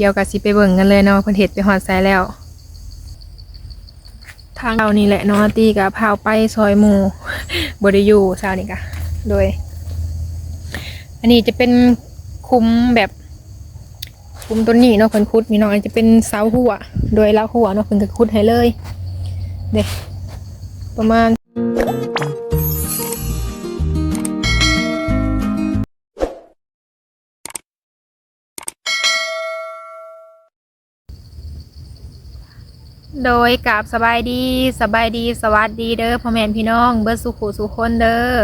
เดี๋ยวก็สิไปเบิ่งกันเลยเนาะเพิ่นเฮ็ดไปฮอดไสแล้ว ทางเรานี่แหละเนาะตีกับพาวไปซอยหมู่บ่ได้อยู่เช้านี้กะโดย อันนี้จะเป็นคุ้มแบบคุ้มต้นนี้เนาะเพิ่นคุดนี่เนาะอันจะเป็นเสาหัว โดยละหัวเนาะเพิ่นก็คุดให้เลย เด้ประมาณ โดยกับสบายดีสบายดีสวัสดีเด้อพ่อแม่พี่น้องเบิร์สุขุสุคนเด้อ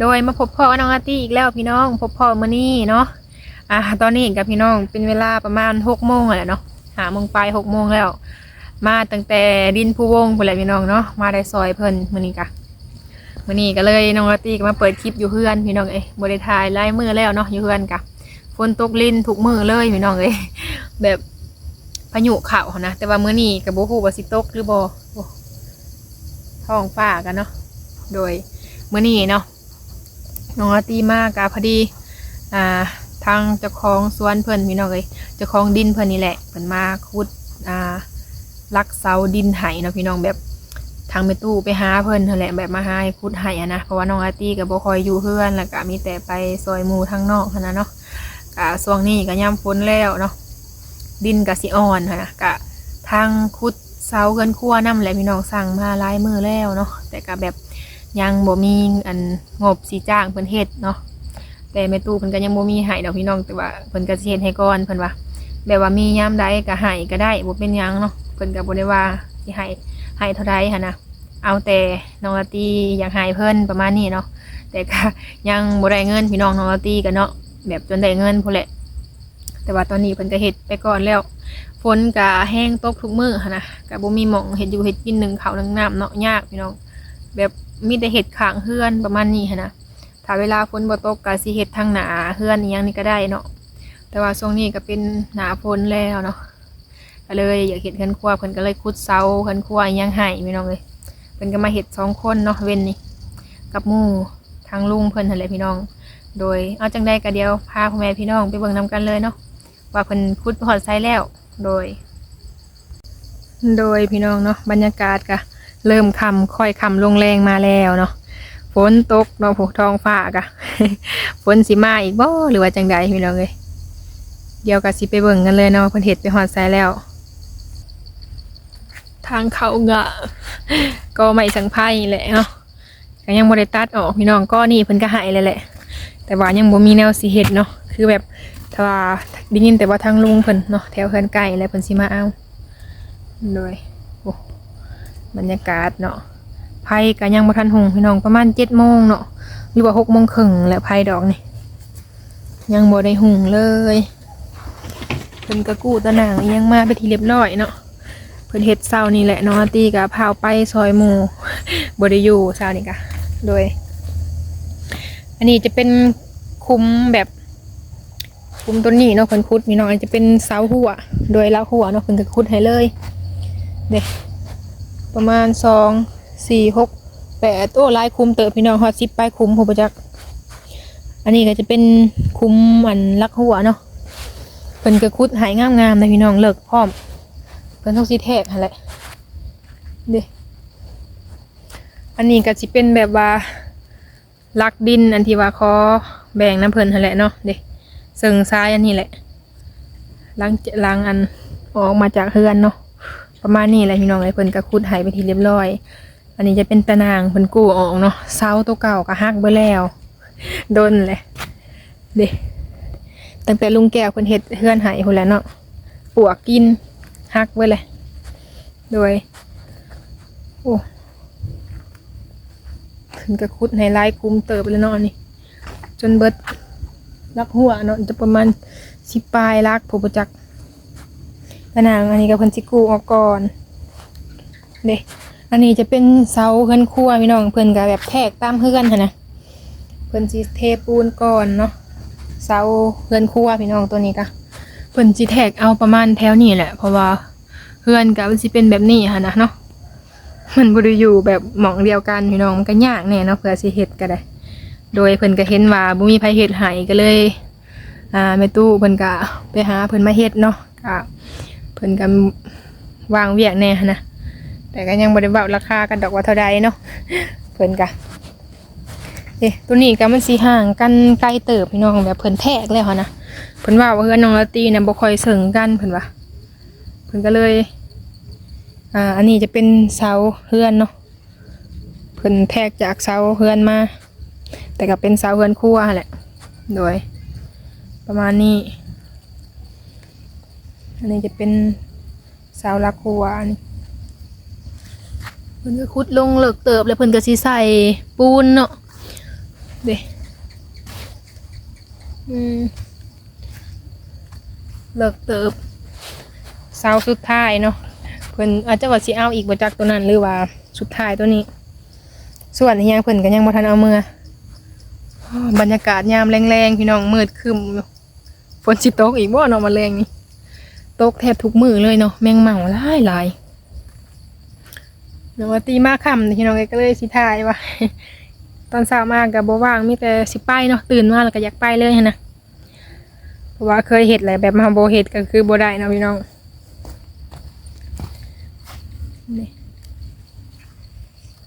โดยมาพบพ่อน้องอาตี้อีกแล้วพี่น้อง พบพ่อมื้อนี้เนาะอ่าตอนนี้กับพี่น้องเป็นเวลาประมาณหกโมงแหละเนาะหาโมงไปหกโมงแล้ว มาตั้งแต่ดินผู้วงไปแหละพี่น้องเนาะมาได้ซอยเพิ่นมื้อนี้กะมื้อนี้ก็เลยน้องอาตี้ก็มาเปิดคลิปอยู่เพื่อนพี่น้องเอ้ยบ่ได้ถ่ายไล่มือแล้วเนาะอยู่เพื่อนกะฝนตกลิ้นทุกมือเลยพี่น้องเอ้ยแบบ พายุเข่านะแต่ว่ามื้อนี้กับโบฮูว่าสิตกหรือบ่โอ้ท้องฟ้ากันเนาะโดยมื้อนี้เนาะน้องอาร์ตีมากกะพอดี อ่า ทางเจ้าของสวนเพิ่อนพี่น้องเอ้ยเจ้าของดินเพิ่อนนี่แหละเพิ่อนมาขุดอ่าลักเสาดินไห้เนาะพี่น้องแบบทางไปตู้ไปหาเพิ่นนั่นแหละแบบมาหาให้ขุดไห้อะนะเพราะว่าน้องอาร์ตี้ก็บ่ค่อยอยู่เพื่อนแล้วก็มีแต่ไปซอยมูทางนอกหั้นะเนาะก็ช่วงนี้ก็ยามฝนแล้วเนาะ ดินกะสิอ่อนหั้นะกะทางคุดเสาเกินครั่วน้ำแหละพี่น้องสั่งมาหลายมือแล้วเนาะแต่ก็แบบยังบ่มีอันงบสีจ้างเพิ่นเฮ็ดเนาะแต่แม่ตู้เพิ่นก็ยังบ่มีให้ดอกพี่น้องแต่ว่าเพิ่นก็สิเฮ็ดให้ก่อนเพิ่นว่าแบบว่ามียามใดก็ให้ก็ได้บ่เป็นหยังเนาะเพิ่นก็บ่ได้ว่าสิให้ให้เท่าใดหั่นนะเอาแต่น้องลาตีอยากให้เพิ่นประมาณนี้เนาะแต่ก็ยังบ่ได้เงินพี่น้องน้องลาตีก็เนาะแบบจนได้เงินพุ่นแหละ แต่ว่าตอนนี้เพิ่นก็เฮ็ดไปก่อนแล้ว ฝนก็แห้งตกทุกมื้อหั้นนะก็บ่มีหม่องเฮ็ดอยู่เฮ็ดกินหนึ่งข้าวหนึ่งน้ำเนาะยากพี่น้อง แบบมีแต่เฮ็ดข้างเฮือนประมาณนี้หั้นนะถ้าเวลาฝนบ่ตกก็สิเฮ็ดทางหน้าเฮือนอีหยังนี่ก็ได้เนาะ แต่ว่าช่วงนี้ก็เป็นหน้าฝนแล้วเนาะก็เลยอยากเฮ็ดเฮือนครัวเพิ่นก็เลยขุดเสาเฮือนครัวอีหยังให้พี่น้องเอ้ยเพิ่นก็มาเฮ็ดสองคนเนาะเว้นนี่กับหมู่ทางลุงเพิ่นนั่นแหละพี่น้อง โดยเอาจังใดก็เดียวพาพ่อแม่พี่น้องไปเบิ่งนํกันเลยเนาะ ว่าเพิ่นคุดหอดไซแล้ว โดย โดยพี่น้องเนาะบรรยากาศก็เริ่มคำค่อยคำลงแรงมาแล้วเนาะฝนตกเนาะผูกทองฟ้ากะฝนสิมาอีกบ่หรือว่าจังใดพี่น้องเลยเดี๋ยวก็สิไปเบิ่งกันเลยเนาะเพิ่นเฮ็ดไปหอดไซแล้ว ทางเขากะก็ไม่สังไพ่แหละเนาะก็ยังบ่ได้ตัดออกพี่น้องก็นี่เพิ่นก็หายเลยแหละ แต่ว่ายังบ่มีแนวสิเฮ็ดเนาะคือแบบ ว่าได้ยินแต่ว่าทางลุงเพิ่นเนาะแถวเพิ่นไก่แล้วเพิ่นสิมาเอาโดยโอ้บรรยากาศเนาะไผก็ยังบ่ทันหุงพี่น้องประมาณ7โมงเนาะหรือว่า6โมงครึ่งแหล้วไผดอกนี่ยังบ่ได้หุงเลยเพิ่นก็กู้ตะหนางยังมาไปที่เรียบร้อยเนาะเพิ่นเฮ็ดเช้านี่แหละเนาะตีก็พาวไปซอยหมู่บ่ได้อยู่เช้านี่ก็โดย อันนี้จะเป็นคุ้มแบบ มต้นนี้เนาะเพิ่นคุดพี่น้องอันนจะเป็นเสาหัว โดยละหัวเนาะเพิ่นก็คุดให้เลยเด้ประมาณสองสี่หกแปดโอ้ลายคุมเติบพี่น้องฮอดสิบปลายคุมหัวประจัก อันนี้ก็จะเป็นคุมอันลักหัวเนาะเพิ่นก็คุดหายงามๆนะพี่น้องเลิกพร้อมเพิ่นทุกสิแทกหั่นแหละเด้อันนี้ก็สิเป็นแบบว่าลักดินอันที่ว่าขอแบ่งน้ำเพิ่นหั่นแหละเนาะเด้ เซิงซ้ายอันนี้แหละล้างล้างอันออกมาจากเฮือนเนาะประมาณนี้แหละพี่น้องไอ้เพิ่นก็คุดหายไปทีเรียบร้อย อันนี้จะเป็นตะนางเพิ่นกู้ออกเนาะเสาตัวเก่าก็หักเบ่แล้วโดนเลยเด้ตั้งแต่ลุงแก้วเพิ่นเฮ็ดเฮือนหายพุ่นแล้วเนาะปวกกินหักเบ่เลยโดยโอ้เพิ่นก็คุดให้หลายคุมเติบเลยเนาะอันนี่จนเบิด ลักหัวเนาะจะประมาณสิบปลายลักผู้ประจักษ์ตะนางอันนี้ก็เพิ่นสิกู้ออกก่อนเด้อันนี้จะเป็นเสาเฮือนครัวพี่น้องเพิ่อนก็แบบแทกตามเฮือนหั่นนะเพิ่อนสิเทปูนก่อนเนาะเสาเฮือนครัวพี่น้องตัวนี้ก็เพิ่อนสิแทกเอาประมาณแถวนี้แหละ เพราะว่าเฮือนก็มันสิเป็นแบบนี้หั่นนะเนาะมันบ่ได้อยู่แบบหมองเดียวกันพี่น้องมันก็ยากแน่เนาะเพื่อสิเฮ็ดก็ได้ โดยเพิ่นก็เห็นว่าบ่มีไผเฮ็ดให้ก็เลยอ่าแม่ตู้เพิ่นก็ไปหาเพิ่นมาเฮ็ดเนาะก็เพิ่นก็วางเวียกแน่นะแต่ก็ยังบ่ได้เว้าราคากันดอกว่าเท่าใดเนาะเพิ่นก็เอ๊ะตัวนี้ก็มันสิห่างกันไกลเติบพี่น้องแบบเพิ่นแทกแล้วนะเพิ่นว่าว่าเฮือนน้องละตีน่ะบ่ค่อยเสริงกันเพิ่นว่าเพิ่นก็เลยอ่าอันนี้จะเป็นเสาเฮือนเนาะเพิ่นแทกจากเสาเฮือนมา แต่ก็เป็นเสาเฮือนครัวหั่นแหละโดย ประมาณนี้ อันนี้จะเป็นเสาลักครัวอันนี้เพิ่นก็ขุดลงเลิกเติบแล้วเพิ่นก็สิใส่ปูนเนาะเด้อืมเลิกเติบเสาสุดท้ายเนาะเพิ่นอาจจะว่าสิเอาอีกบ่จักตัวนั้นหรือว่าสุดท้ายตัวนี้ ส่วนอีหยังเพิ่นก็ยังบ่ทันเอามือ บรรยากาศยามแรงๆพี่น้องมืดคึมอยู่ฝนสิตกอีกบ่เนาะมาแรงนี่ตกแทบทุกมือเลยเนาะแมงเม่าหลายหลายเดี๋ยวว่าตีมาค่ำพี่น้องก็เลยสิถ่ายว่าตอนเช้ามาก็บ่ว่างมีแต่สิไปเนาะตื่นมาแล้วก็อยากไปเลยนะเพราะว่าเคยเฮ็ดแหละแบบมาโบเฮ็ดก็คือโบได้เนาะพี่น้องนี่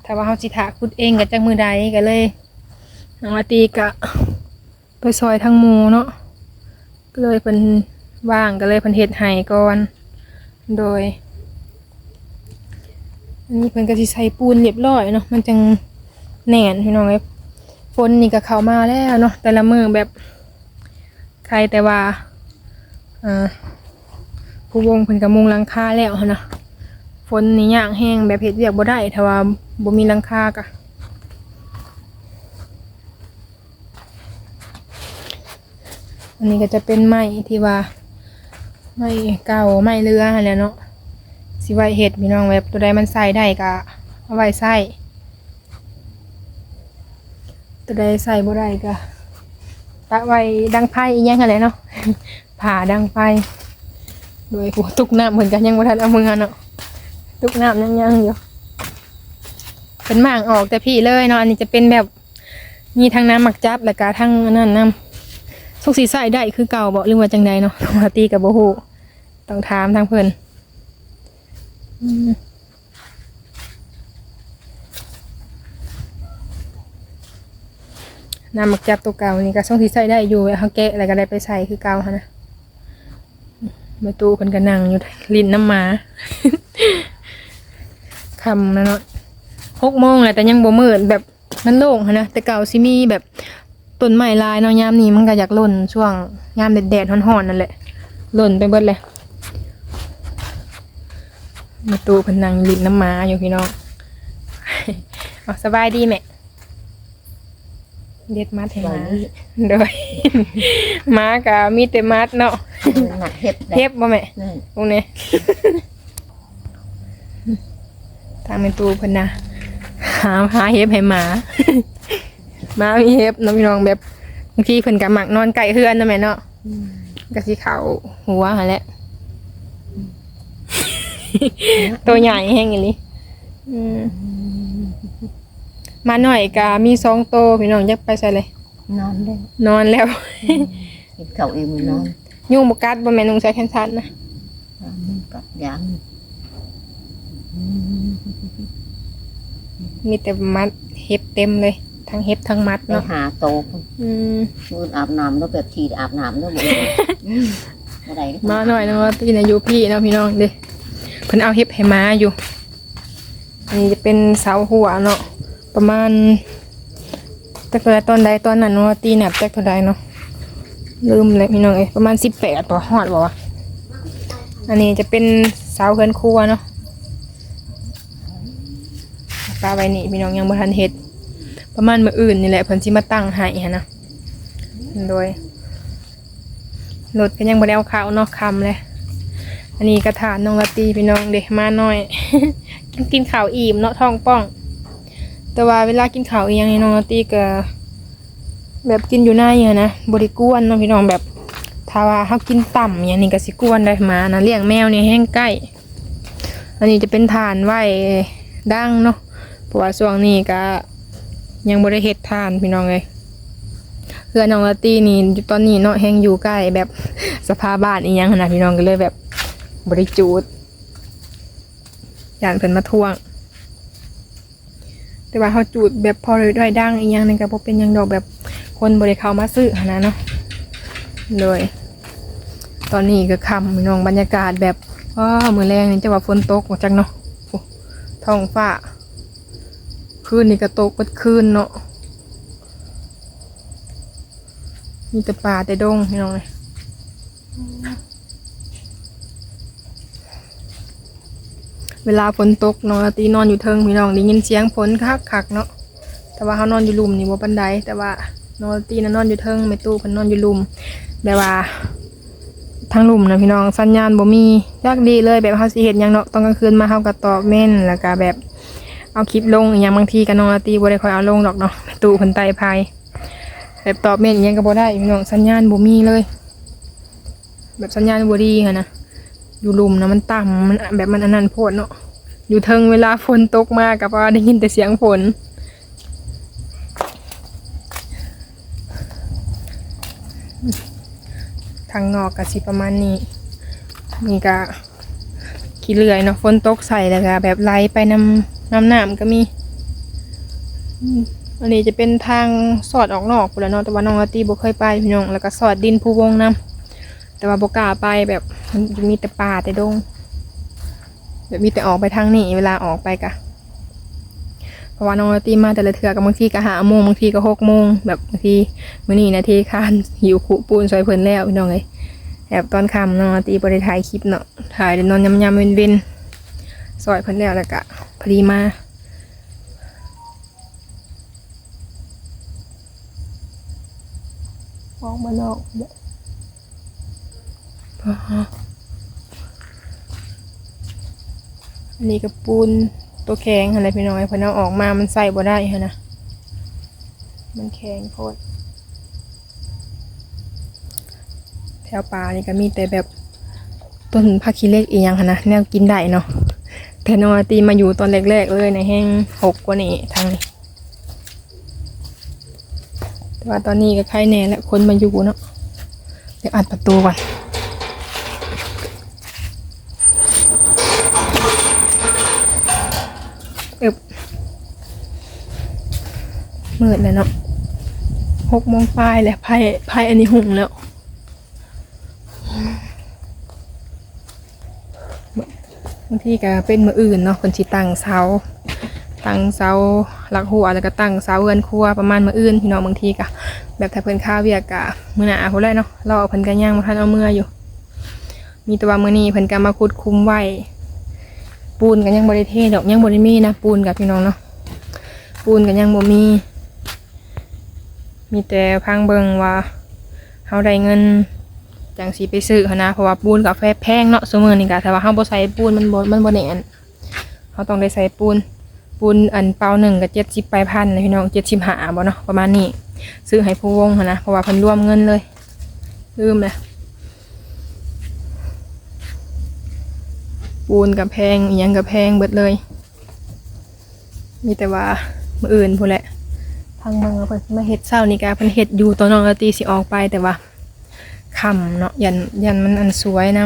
ถ้าว่าเฮาสิถาคุดเองก็จักมือใดก็เลย น้องอาตีก็ไปซอยทั้งหมูเนาะก็เลยเพิ่นว่างก็เลยเพิ่นเฮ็ดให้ก่อน โดย อันนี้เพิ่นก็สิใส่ปูนเรียบร้อยเนาะมันจังแน่นพี่น้องเอ้ฝนนี่ก็เข้ามาแล้วเนาะแต่ละมือแบบใครแต่ว่าอ่าผู้วงเพิ่นก็มุงลังคาแล้วนะฝนนี่ย่างแห้งแบบเห็ดเวียกบ่ได้ถ้าว่าบ่มีลังคากะ อันนี้ก็จะเป็นไม้ที่ว่าไม้เก่าไม้เรือหั่นแหละเนาะสิไว้เห็ดพี่น้องแบบตัวใดมันใส่ได้ก็เอาไว้ใส่ตัวใดใส่บ่ได้ก็ตะไว้ดังไฟอีหยังหั่นแหละเนาะผ่าดังไฟโดยหัวตุกน้ำเหมือนกันยังบ่ทันเอามือเนาะตุกน้ำยังยังอยู่เป็นหมางออกแต่พี่เลยเนาะอันนี้จะเป็นแบบมีทั้งน้ำหมักจับและก็ทั้งนั่นน้ำ สุกสีใส่ได้คือเก่าบอกหรือว่าจังใดเนาะมาตีกับโบฮูต้องถามทางเพิ่นอืมน้ำมักจับตัวเก่านี่ก็ส่งสีใส่ได้อยู่เขาแกะอะไรก็ได้ไปใส่คือเก่าค่ะนะมาตู้เพิ่นก็นั่งอยู่ลิ้นน้ำหมาคำนะเนาะหกโมงแหละแต่ยังบ่มืดแบบมันโล่งหั้นะแต่เก่าสิมีแบบ ต้นไม้ลายเนาะยามนี้มันก็อยากหล่นช่วงยามแดดๆร้อนๆนั่นแหละหล่นไปเบิดเลยมาตูเพนนังลิ้นน้ำหมาอยู่พี่น้องเอาสบายดีแม่เด็ดมัดให้หมาโดยหมาก็มีแต่มัดเนาะหนักเห็บเทปบ่แม่นี่ตรงนี้ทางเป็นตูเพิ่นนะหาหาเห็บให้หมาห มามีเห็บเน้องพี่น้องแบบบางทีเพิ่นก็มักนอนไก่เฮือนนะแม่เนาะก็สิเขาหัวหั่นแหละตัวใหญ่แห้งอย่างนี้อืมมาหน่อยก็มีสองโตวพี่น้องจะไปใส่เลย นอนได้นอนแล้วเห็บเข่าอิ่มนอนยุ่งบกัดบ่แม่นนุ่งใส่แขนสั้นนะมันกัดยางมีแต่มัดเห็บเต็มเลย ทั้งเห็บทั้งมัดไปเนาะหาโตอืมมืออาบน้ำแล้วแบบทีอาบน้ำแล้วหมดอะไรมาหน่อยนะว่าตีนะอยู่พี่เนาะพี่น้องเด้เพิ่นเอาเห็บให้มาอยู่อันนี้จะเป็นเสาหัวเนาะประมาณแต่เกิดตอนใดตอนนั้นเนาะตีแหนบแจ็คเท่าใดเนาะลืมเลยพี่น้องเอ้ยประมาณสิบแปดต่อหอดบ่วะอันนี้จะเป็นเสาเฮือนครัวเนาะปลาไว้นี่พี่น้องยังบ่ทันเฮ็ด ประมาณมืออื่นนี่แหละเพิ่นสิมาตั้งให้หันนะโดยรถก็ยังบ่ได้เอาข้าวเนอกคำเลย อันนี้กระถานน้องละตีพี่น้องเด็กมาหน่อย กินกินข้าวอิ่มเนาะท้องป้อง แต่ว่าเวลากินข้าวอีหยังนี่น้องละตีก็แบบกินอยู่หน้าอย่างนะบริกวนเนาะพี่น้องแบบถ้าว่าเขากินต่ำอย่างนี้ก็สิกวนได้มานะเลี้ยงแมวเนี่ยแห้งใกล้ อันนี้จะเป็นฐานไหวดังเนาะเพราะว่าช่วงนี้ก็ ยังบริเฮ็ดฐานพี่น้องเลยเพื่อนน้องลาตี้นี่ตอนนี้เนาะแฮงอยู่ใกล้แบบสภาพบ้านอีหยังขนาดพี่น้องก็เลยแบบบริจูดย่านเพิ่นมาทวง แต่ว่าเขาจูดแบบพอเลยด้วยดังอีกย่างนึงก็บ่เป็นหยังดอกแบบคนบริเข้ามาซื้อหั้นนะเนาะเลยตอนนี้ก็ค่ำพี่น้องบรรยากาศแบบว้ามือแรงนี่จะว่าฝนตกจังเนาะท้องฟ้า คืนนี่ก็ตกเปิดคืนเนาะมีแต่ป่าแต่ดงพี่น้องเลยเวลาฝนตกน้องตีนอนอยู่เทิงพี่น้องได้ยินเสียงฝนคักคักเนาะแต่ว่าเขานอนอยู่หลุมนี่บ่ปันไดแต่ว่าน้องตีน่ะนอนอยู่เทิงไม่ตู้เพิ่นนอนอยู่หลุมแบบว่าทางหลุมนะพี่น้องสัญญาณบ่มียากดีเลยแบบเฮาสิเฮ็ดหยังเนาะตอนกลางคืนมาเฮาก็ตอบเม่นแล้วก็แบบ เอาคลิปลงอหย่างบางทีก็น้องอาตีบ่ได้คอยเอาลงดอกเนาะตู้เพิ่นไตภัยแบบตอบเมนอหยังก็บ่ได้พี่น้องสัญญาณบ่มีเลย แบบสัญญาณบ่ดีค่ะนะอยู่ลุมนะมันต่ำมันแบบมันอันนั้นโพดเนาะอยู่เทิงเวลาฝนตกมากับว่าได้ยินแต่เสียงฝนทางนอกก็สิประมาณนี้นี่ก็ขี้เลื่อยเนาะฝนตกใส่แล้วก็แบบไหลไปน้ำ น้ำหน้ำก็มี อันนี้จะเป็นทางสอดออกนอกพุ่นแหล้วเนาะแต่ว่าน้องอาร์ตี้บ่เคยไปพี่น้องแล้วก็สอดดินภูวงนํแต่ว่าบ่กล้าไปแบบมันจะมีแต่ป่าแต่ดง แบบมีแต่ออกไปทางนี้เวลาออกไปกะเพราะว่าน้องอาร์ตี้มาแต่ละเทือกบางทีก็หาโมงบางทีก็หกโมงแบบบางทีมื้อนี้นาทีคานหิวขุปูนซอยเพิ่นแล้วพี่น้องเอ้ยแอบตอนค่ำน้องอาร์ตี้บ่ได้ถ่ายคลิปเนาะถ่ายได้นอนยำๆเว้นๆ ซอยเพิ่นแล้วแล้วก็พอดีมาออกมานอกเด้ออันนี้กับปูนตัวแข็งอะไรพี่น้อยเพอเอาออกมามันใส่บ่ได้ฮะนะมันแข็งโพดแถวป่านี่ก็มีแต่แบบต้นผักขี้เหล็กอีหยังหั้นนะแนวกินได้เนาะ แต่นอตีมาอยู่ตอนแรกๆเลยในแห้งหกกว่านี่ทางนี้แต่ว่าตอนนี้ก็ใครแน่แล้วคนมาอยู่เนาะเดี๋ยวอัดประตูก่อนอึบมืดแล้วเนาะหกโมงปลายแล้วไพ่ไพ่อันนี้หุงแล้วางทีก็เป็นมืออื่นเนาะคนสิตั้งเสาตั้งเสาหลักหัวแล้วก็ตั้งเสาเรือนครัวประมาณมืออื่นพี่น้องบางทีก็แบบถ้าเพิ่นข้าวเวียกกะมื้อหน้าพุ่นแหละเนาะเราเอาเพิ่นก็ย่างมาทันเอาเมื่ออยู่ มีแต่ว่ามื้อนี้เพิ่นก็มาขุดคุ้มไว้ปูนก็ยังบ่ได้เทศดอกยังบ่ได้มีนะปูนกับพี่น้องเนาะปูนก็ยังบ่มี มีแต่พังเบิงว่าเฮาได้เงิน จังสิไปซื้อหั้นะเพราะว่าปูนกับแฟแพงเนาะซุมื้อนี้ก็ถ้าว่าเฮาบ่ใส่ปูนมันบ่มันบ่แน่นเฮาต้องได้ใส่ปูนปูนอันเปล่าหนึ่งกับเจ็ดสิบปลายพันนะพี่น้องเจ็ดสิบหาบ่เนาะประมาณนี้ ซื้อให้ผู้วงหั้นะเพราะว่าเพิ่นรวมเงินเลย ลืมเลยปูนกับแพงอีหยังกับแพงเบิดเลย มีแต่ว่ามืออื่นพูนแหละทางเมืองเพิ่นมาเฮ็ดเช้านี่กาเพิ่นเฮ็ดอยู่ตอนน้องอาตีสิออกไปแต่ว่า ค่ำเนาะยันยันมันอันสวยนะ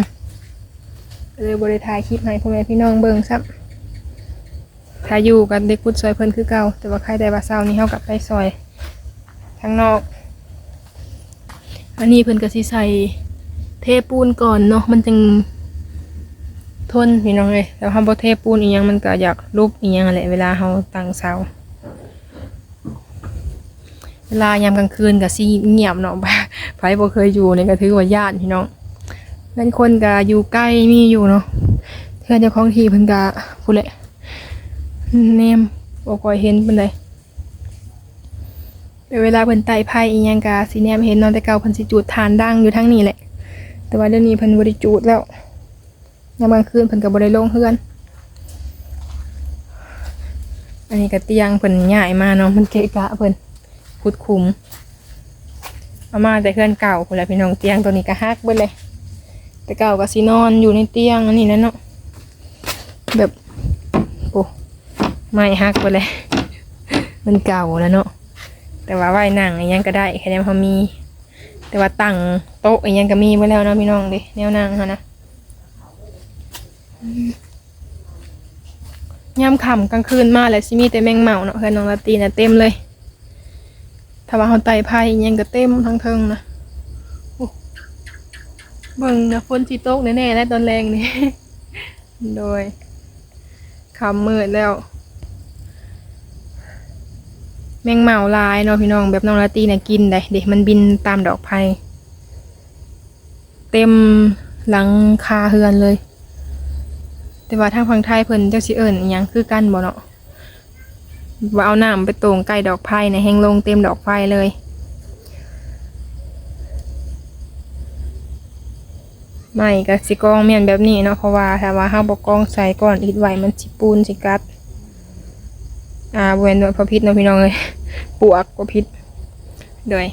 เลยบริถ่ายคลิปให้พ่อแม่พี่น้องเบิ่งซับถ้าอยู่กันเด็กพุดซอยเพิ่นคือเก่าแต่ว่าใครได้ว่าเช้านี้เฮากลับไปซอยทางนอก อันนี้เพิ่นก็สิใส่เทปูนก่อนเนาะมันจึงทนพี่น้องเอ้ยแล้วเฮาบ่เทปูนอีหยังมันก็อยากลุกอีหยังแหละเวลาเฮาตั้งเสาเวลายามกลางคืนก็สิเงียบเนาะ ไผบ่เคยอยู่นี่ก็ถือว่าญาติพี่น้องบางคนก็อยู่ใกล้มีอยู่เนาะเพื่อนเจ้าของที่เพิ่นก็พูดแหละแนมบ่ค่อยเห็นปานใดแต่เวลาเพิ่นไต่ไผ่อีหยังกะสิแนมเห็นเนาะแต่เก่าเพิ่นสิจูดทานดังอยู่ทางนี้แหละ แต่ว่าเดี๋ยวนี้เพิ่นบ่ได้จูดแล้วยามกลางคืนเพิ่นก็บ่ได้ลงเฮือนอันนี้ก็เตียงเพิ่นย้ายมาเนาะมันเกะกะเพิ่นขุดขุม เอามาแต่เฮือนเก่าพุ่นละพี่น้องเตียงตัวนี้ก็ฮักเบิดเลย แต่เก่าก็สินอนอยู่ในเตียงอันนี้นะเนาะแบบโอ้ไม่ฮักไปเลย มันเก่าแล้วเนาะแต่ว่าไหวนั่งอหยังก็ได้แค่นี้พอมี แต่ว่าตั้งโต๊ะอหยังก็มีไว้แล้วเนาะพี่น้องเดิแนวนั่งค่ะนะย่ำค่ำกลางคืนมาแล้วสิมีแต่แมงเมาเนาะเพื่อนน้องลาตีนะเต็มเลย ถ้าว่าเขาไต่ไผ่อิหยังก็เต็มทั้งเทิงนะเบิ่งนะฝนสิตกแน่ๆแล้วตอนแรงนี่โดยคำมืดแล้ว แมงเมาลายเนาะพี่น้องแบบน้องลาตีเนี่ยกินได้เด็กมันบินตามดอกไผ่เต็มหลังคาเฮือนเลย แต่ว่าทางฝั่งไทยเพิ่นเจ้าสิเอิญอหยังคือกันบ่เนาะ ว่าเอาน้ำไปตรงใกล้ดอกไผ่ในแห้งลงเต็มดอกไผ่เลย ไม่กับสิกองเมียนแบบนี้เนาะเพราะว่าถ้าว่าห้าบกกองใส่ก่อนอิดไว้มันสิปูนสิกัด อ่าบเวนด้วยพอพิษเนาะพี่น้องเลยปวกกว่าพิษโดย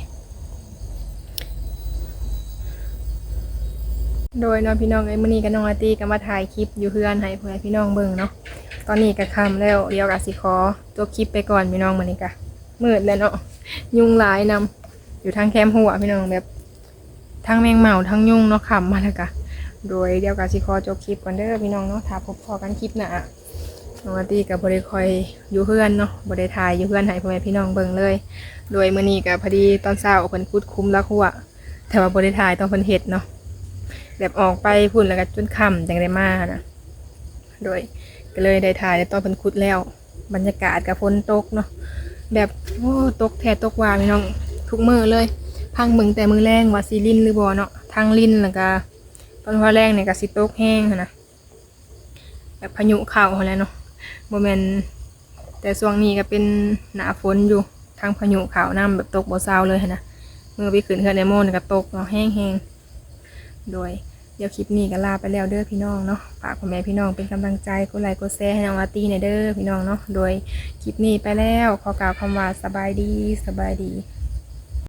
โดยเนาะพี่น้องเอ้มื้อนี้ก็น้องอาร์ตี้ก็มาถ่ายคลิปอยู่เพื่อนให้เพื่อนพี่น้องเบิ่งเนาะตอนนี้ก็ค่ำแล้วเดี๋ยวก็สิขอตัวคลิปไปก่อนพี่น้องมื้อนี้ก็มืดแล้วเนาะยุงหลายนำอยู่ทางแคมหัวพี่น้องแบบทั้งแมงเม่าทั้งยุงเนาะค่ำมาแล้วก็โดยเดี๋ยวก็สิขอจบคลิปก่อนเด้อพี่น้องเนาะถ้าพบพอกันคลิปหน้าน้องอาร์ตี้กับบริคอยอยู่เพื่อนเนาะบริทายอยู่เพื่อนให้พ่อแม่พี่น้องเบิ่งเลย โดยมื้อนี้ก็พอดีตอนเช้าเพิ่นคุดคุ้มละหัวแต่ว่าบริทายต้องเพิ่นเฮ็ดเนาะ แบบออกไปพุ่นแล้วก็จนค่ำจังได้มานะโดยก็เลยได้ถ่ายในตอนเพิ่นคุดแล้ว บรรยากาศกับฝนตกเนาะแบบโอ้ตกแท้ตกวาพี่น้องทุกมือเลย พังเบิ่งแต่มือแรงว่าสิลินหรือบ่เนาะทางลินแล้วก็ตอนว่าแรงเนี่ยก็สิตกแห้งนะแบบพายุเข้าหั้นแหล้วเนาะโมเมนแต่ช่วงนี้ก็เป็นหนาฝนอยู่ทางพายุขาน้ำแบบตกบ่เซาเลยนนะเมื่อไปขึ้นเฮือนในโมนก็ตกเนาะแห้งๆ โดยเดี๋ยวคลิปนี้ก็ลาไปแล้วเด้อพี่น้องเนาะฝากพ่อแม่พี่น้องเป็นกำลังใจกดไลค์กดแชร์ให้น้องอาตี้ในเด้อพี่น้องเนาะโดยคลิปนี้ไปแล้วขอกล่าวคำว่าสบายดีสบายดี